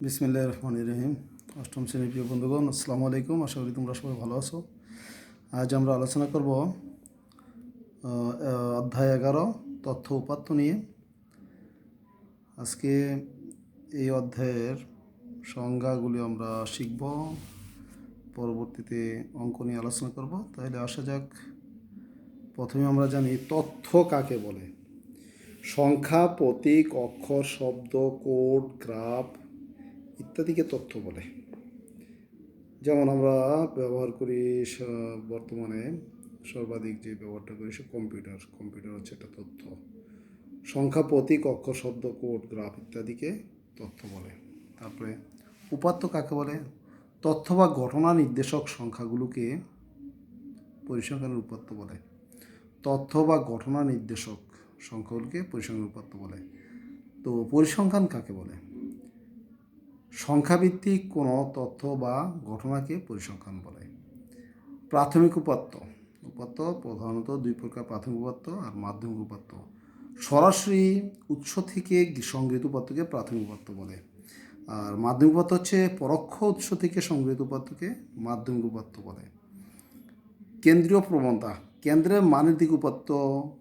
বিসমিল্লাহ রহমান রহিম। অষ্টম শ্রেণির প্রিয় বন্ধুগণ, আসসালামু আলাইকুম। আশা করি তোমরা সবাই ভালো আছো। আজ আমরা আলোচনা করব অধ্যায় এগারো, তথ্য উপাত্ত নিয়ে। আজকে এই অধ্যায়ের সংজ্ঞাগুলি আমরা শিখব। পরবর্তীতে অঙ্ক নিয়ে আলোচনা করব। তাহলে আসা যাক। প্রথমে আমরা জানি তথ্য কাকে বলে? সংখ্যা, প্রতীক, অক্ষর, শব্দ, কোড, গ্রাফ ইত্যাদিকে তথ্য বলে। যেমন আমরা ব্যবহার করি বর্তমানে সর্বাধিক যে ব্যবহারটা করি সে কম্পিউটার। কম্পিউটার হচ্ছে একটা তথ্য। সংখ্যা, প্রতীক, অক্ষর, শব্দ, কোড, গ্রাফ ইত্যাদিকে তথ্য বলে। তারপরে উপাত্ত কাকে বলে? তথ্য বা ঘটনা নির্দেশক সংখ্যাগুলোকে পরিসংখ্যানের উপাত্ত বলে। তথ্য বা ঘটনা নির্দেশক সংখ্যাগুলোকে পরিসংখ্যানের উপাত্ত বলে। তো পরিসংখ্যান কাকে বলে? সংখ্যাভিত্তিক কোনো তথ্য বা ঘটনাকে পরিসংখ্যান বলে। প্রাথমিক উপাত্ত। উপাত্ত প্রধানত দুই প্রকার প্রাথমিক উপাত্ত আর মাধ্যমিক উপাত্ত। সরাসরি উৎস থেকে সংগৃহীত উপাত্তকে প্রাথমিক উপাত্ত বলে। আর মাধ্যমিক উপাত্ত হচ্ছে পরোক্ষ উৎস থেকে সংগৃহীত উপাত্তকে মাধ্যমিক উপাত্ত বলে। কেন্দ্রীয় প্রবণতা। কেন্দ্রের মানের দিক উপাত্ত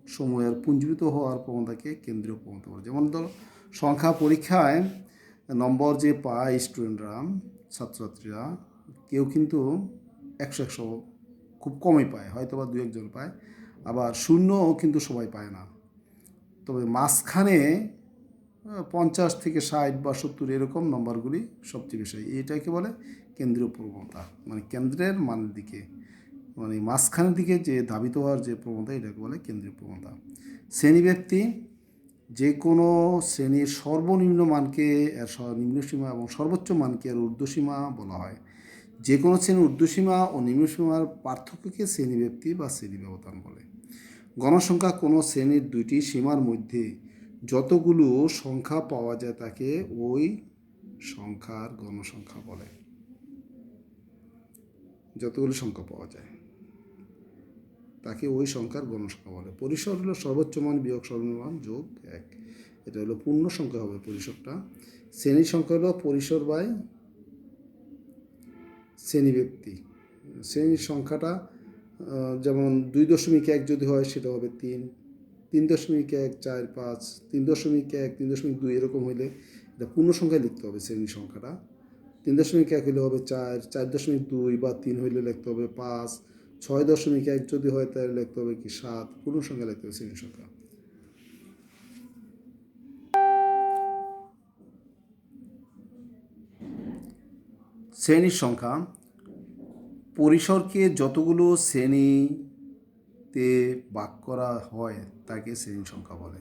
সমূহের পুঞ্জীভূত হওয়ার প্রবণতাকে কেন্দ্রীয় প্রবণতা বলে। যেমন ধরো, সংখ্যা পরীক্ষায় নম্বর যে পায় স্টুডেন্টরা, ছাত্রছাত্রীরা, কেউ কিন্তু একশো একশো খুব কমই পায় হয়তো বা দু একজন পায়, আবার শূন্যও কিন্তু সবাই পায় না। তবে মাঝখানে পঞ্চাশ থেকে ষাট বা সত্তর এরকম নম্বরগুলি সবচেয়ে বেশি এইটাকে বলে? কেন্দ্রীয় প্রবণতা মানে কেন্দ্রের মানের দিকে। মানে মাঝখানের দিকে যে ধাবিত হওয়ার যে প্রবণতা, এটাকে বলে কেন্দ্রীয় প্রবণতা। শ্রেণি ব্যক্তি যে কোনো শ্রেণির সর্বনিম্ন মানকে নিম্নসীমা এবং সর্বোচ্চ মানকে ঊর্ধ্বসীমা বলা হয়। যে কোনো শ্রেণির ঊর্ধ্বসীমা ও নিম্নসীমার পার্থক্যকে শ্রেণি ব্যক্তি বা শ্রেণি ব্যবধান বলে। গণসংখ্যা কোনো শ্রেণির দুইটি সীমার মধ্যে যতগুলো সংখ্যা পাওয়া যায় তাকে ওই সংখ্যার গণসংখ্যা বলে। যতগুলো সংখ্যা পাওয়া যায়। তাকে ওই সংখ্যার গণসংখ্যা বলে। পরিসর হলো সর্বোচ্চ মান বিয়োগ সর্বনিম্ন মান যোগ এক। এটা হলো পূর্ণ সংখ্যা হবে পরিসরটা। শ্রেণির সংখ্যা হলো পরিসর বাই শ্রেণি ব্যক্তি। শ্রেণির সংখ্যাটা যেমন দুই দশমিক এক যদি হয় সেটা হবে তিন। তিন দশমিক এক, চার, পাঁচ। তিন দশমিক এক, তিন দশমিক দুই এরকম হইলে এটা পূর্ণ সংখ্যায় লিখতে হবে শ্রেণির সংখ্যাটা। তিন দশমিক এক হইলে হবে চার চার দশমিক দুই বা তিন হইলে লিখতে হবে পাঁচ। ছয় দশমিক এক যদি হয় তাহলে লিখতে হবে কি সাত। পূর্ণ সংখ্যা লিখতে হবে? শ্রেণির সংখ্যা। শ্রেণির সংখ্যা। পরিসরকে যতগুলো শ্রেণীতে ভাগ করা হয়, তাকে শ্রেণি সংখ্যা বলে।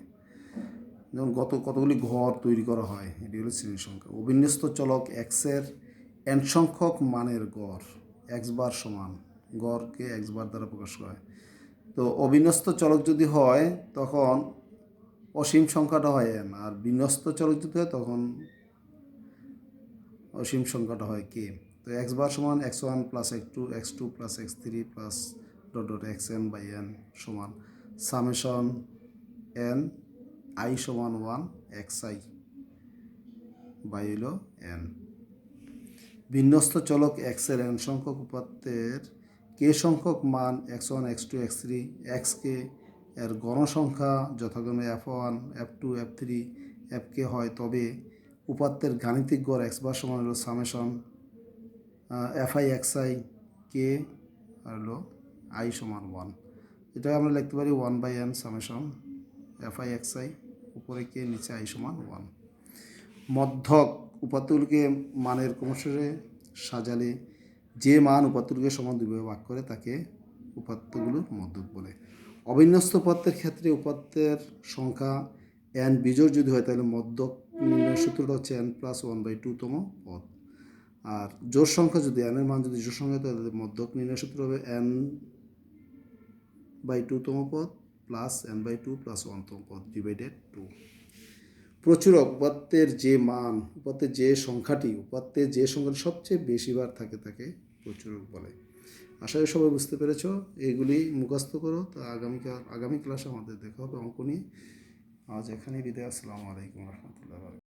যেমন গত, কতগুলি ঘর তৈরি করা হয়, এটি হলো শ্রেণি সংখ্যা। অবিন্যস্ত চলক এক্সের এন সংখ্যক মানের গড় এক্স বার সমান। গড়কে এক্স বার দ্বারা প্রকাশ করা হয়। তো অবিন্যস্ত চলক যদি হয়, তখন অসীম সংখ্যাটা হয় এন আর বিন্যস্ত চলক যদি হয়, তখন অসীম সংখ্যাটা হয় কে তো এক্স বার সমান x one plus x two x two plus x three plus dot dot x n by n সমান সামেশন এন আই সমান one x i by n বিন্যস্ত চলক এক্সের এন সংখ্যক উপাত্তের কে সংখ্যক মান x one, x two, x three, x k, এর গণসংখ্যা যথাক্রমে f one, f two, f three, f k হয়। তবে উপাত্তের গাণিতিক গড় এক্স বার সমান হলো summation f i, x i, k, আর হলো আই সমান ওয়ান। এটা আমরা লিখতে পারি one by n summation, f i, x i, উপরে কে, নিচে আই সমান ওয়ান। মধ্যক উপাত্তগুলোকে মানের ক্রমশে সাজালে যে মান উপাত্তগুলোকে সমান দুইভাবে ভাগ করে, তাকে উপাত্তগুলোর মধ্যক বলে। অবিন্যস্ত উপাত্তের ক্ষেত্রে উপাত্তের সংখ্যা এন বিজোড় যদি হয়, তাহলে মধ্যক সূত্রটা হচ্ছে এন প্লাস ওয়ান বাই টুতম পদ। আর জোর সংখ্যা যদি এন এর মান যদি জোর সংখ্যা হয়, তাহলে মধ্যক নির্ণয় সূত্র হবে এন বাই টুতম পদ plus n by two plus ওয়ানতম পদ ডিভাইডেড টু প্রচুরক উপাত্তের যে মান, উপাত্তের যে সংখ্যাটি, উপাত্তের যে সংখ্যাটি সবচেয়ে বেশিবার থাকে, তাকে প্রচুরক বলে। আশা করি সবাই বুঝতে পেরেছ। এগুলি মুখস্থ করো। তো আগামীকাল আগামী ক্লাসে আমাদের দেখা হবে অঙ্ক নিয়ে। আজ এখানেই বিদায়। আসসালামু আলাইকুম রহমতুল্লাহ